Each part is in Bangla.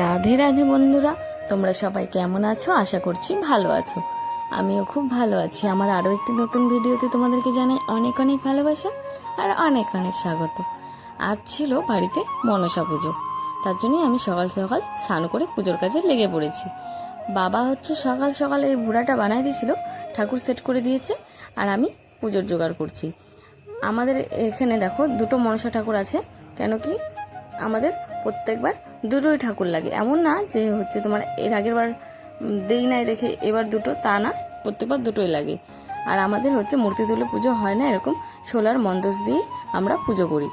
রাধে রাধে বন্ধুরা, তোমরা সবাই কেমন আছো? আশা করছি ভালো আছো। আমিও খুব ভালো আছি। আমার আরও একটি নতুন ভিডিওতে তোমাদেরকে জানাই অনেক অনেক ভালোবাসা আর অনেক অনেক স্বাগত। আজ ছিল বাড়িতে মনসা পুজো। তার জন্যই আমি সকাল সকাল স্নান করে পুজোর কাজে লেগে পড়েছি। বাবা হচ্ছে সকাল সকাল এই বুড়াটা বানাই দিয়েছিল, ঠাকুর সেট করে দিয়েছে আর আমি পুজোর জোগাড় করছি। আমাদের এখানে দেখো দুটো মনসা ঠাকুর আছে, কেন কি আমাদের প্রত্যেকবার দুটোই ঠাকুর লাগে। এমন না যে হচ্ছে তোমার এর আগের বার দেই নাই রেখে এবার দুটো, তা না, প্রত্যেকবার দুটোই লাগে। আর আমাদের হচ্ছে মূর্তি তুলে পুজো হয় না এরকম শোলার মন্দস দিয়ে আমরা পুজো করি।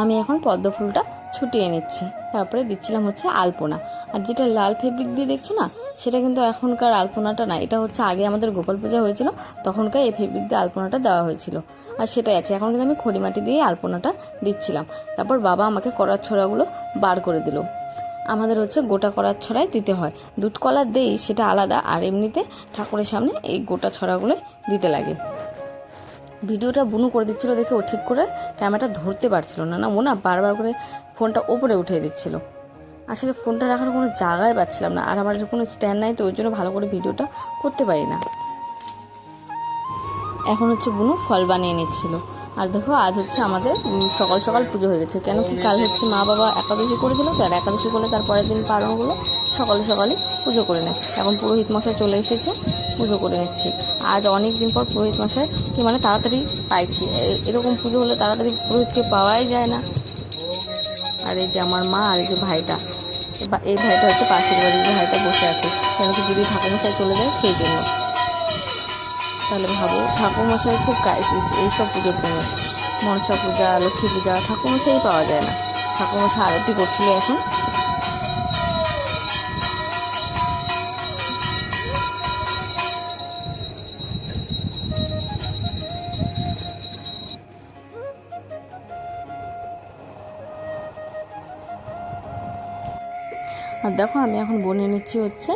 আমি এখন পদ্ম ফুলটা ছুটিয়ে নিচ্ছি। তারপরে দিচ্ছিলাম হচ্ছে আলপনা। আর যেটা লাল ফেব্রিক দিয়ে দেখছ না, সেটা কিন্তু এখনকার আলপনাটা না, এটা হচ্ছে আগে আমাদের গোপাল পূজা হয়েছিল, তখনকার এই ফেব্রিক দিয়ে আলপনাটা দেওয়া হয়েছিল। আর সেটাই আছে, এখন কিন্তু আমি খড়িমাটি দিয়ে আলপনাটা দিচ্ছিলাম। তারপর বাবা আমাকে করার ছড়াগুলো বার করে দিল। আমাদের হচ্ছে গোটা করার ছড়াই দিতে হয়। দুধ কলা দেই সেটা আলাদা, আর এমনিতে ঠাকুরের সামনে এই গোটা ছড়াগুলো দিতে লাগে। ভিডিওটা বুনু করে দিচ্ছিল দেখে ও ঠিক করে ক্যামেরাটা ধরতে পারছিল না। না ও না বারবার করে ফোনটা ওপরে উঠিয়ে দিচ্ছিল। আসলে ফোনটা রাখার কোনো জায়গায় পাচ্ছিলাম না। আর আমার কোনো স্ট্যান্ড নাই, তো ওই জন্য ভালো করে ভিডিওটা করতে পারি না। এখন হচ্ছে বুনু ফল বানিয়ে নিচ্ছিল। আর দেখো, আজ হচ্ছে আমাদের সকাল সকাল পুজো হয়ে গেছে। কেন কি? কাল হচ্ছে মা বাবা একাদশী করেছিল, তো আর একাদশী করলে তার পরের দিন পালন করলে সকালে সকালে পুজো করে নেয়। এখন পুরোহিত মশাই চলে এসেছে। পুজো করে নিচ্ছি। আজ অনেক দিন পর পুরোহিত মশাই কি মানে তাড়াতাড়ি পাইছি। এরকম পুজো হলে তাড়াতাড়ি পুরোহিতকে পাওয়াই যায় না। আর এই যে আমার মা আর এই যে ভাইটা এই ভাইটা হচ্ছে পাশের বাড়ির ভাইটা বসে আছে। কেন কি যদি ঠাকুরমশাই চলে যায় সেই জন্য। তাহলে ভাবো, ঠাকুরমশাই খুব ক্রাইসিস এইসব পুজোর জন্য। মনসা পূজা, লক্ষ্মী পূজা ঠাকুরমশাই পাওয়া যায় না। ঠাকুরমশাই আরতি করছিল এখন। আর দেখো, আমি এখন বনিয়ে নিচ্ছি হচ্ছে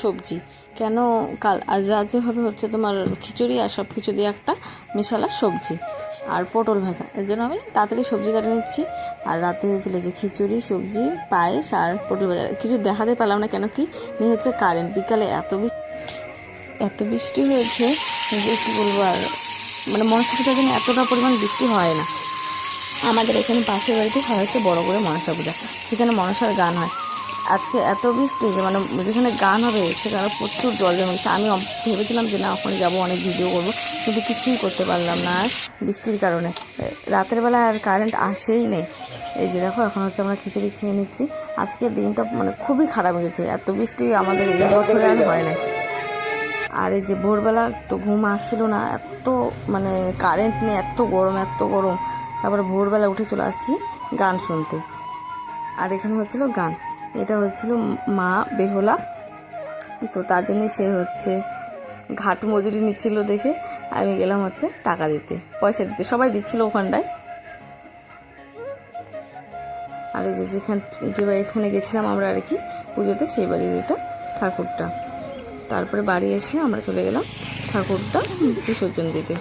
সবজি। কেন কাল আজ রাতে হবে হচ্ছে তোমার খিচুড়ি আর সব কিছু দিয়ে একটা মিশালা সবজি আর পটল ভাজা। এর জন্য আমি তাড়াতাড়ি সবজি কাটে নিচ্ছি। আর রাতে হয়েছিল যে খিচুড়ি, সবজি, পায়েস আর পটল ভাজা। কিছু দেখাতে পারলাম না কেন কি নেই হচ্ছে কারেন্ট বিকালে এত এত বৃষ্টি হয়েছে যে কী বলব আর মানে মনসা পূজার এতটা পরিমাণ বৃষ্টি হয় না। আমাদের এখানে পাশের বাড়িতে হয় হচ্ছে বড় করে মনসা পূজা সেখানে মনসার গান হয়। আজকে এত বৃষ্টি যে মানে যেখানে গান হবে সেখানে প্রচুর জল গেছে। আমি ভেবেছিলাম যে না, ওখানে যাব, অনেক ভিডিও করব, কিন্তু কিছুই করতে পারলাম না আর বৃষ্টির কারণে। রাতের বেলা আর কারেন্ট আসেই নেই। এই যে দেখো, এখন হচ্ছে আমরা খিচুড়ি খেয়ে নিচ্ছি। আজকে দিনটা মানে খুবই খারাপ গেছে। এত বৃষ্টি আমাদের এই বছরে আর হয় না আর এই যে ভোরবেলা তো ঘুম আসছিল না, এত মানে কারেন্ট নেই, এত গরম এত গরম। তারপরে ভোরবেলা উঠে চলে আসছি গান শুনতে। আর এখানে হচ্ছিল গান। এটা হচ্ছিল মা বেহলা। তো তার জন্য সে হচ্ছে ঘাট মজুরি নিচ্ছিল দেখে আমি গেলাম হচ্ছে টাকা দিতে, পয়সা দিতে। সবাই দিচ্ছিল ওখানটায়। আর যে যেখান যে এখানে গেছিলাম আমরা আর কি, পুজোতে সেই বাড়ির এটা ঠাকুরটা। তারপরে বাড়ি এসে আমরা চলে গেলাম ঠাকুরটা বিসর্জন দিতে।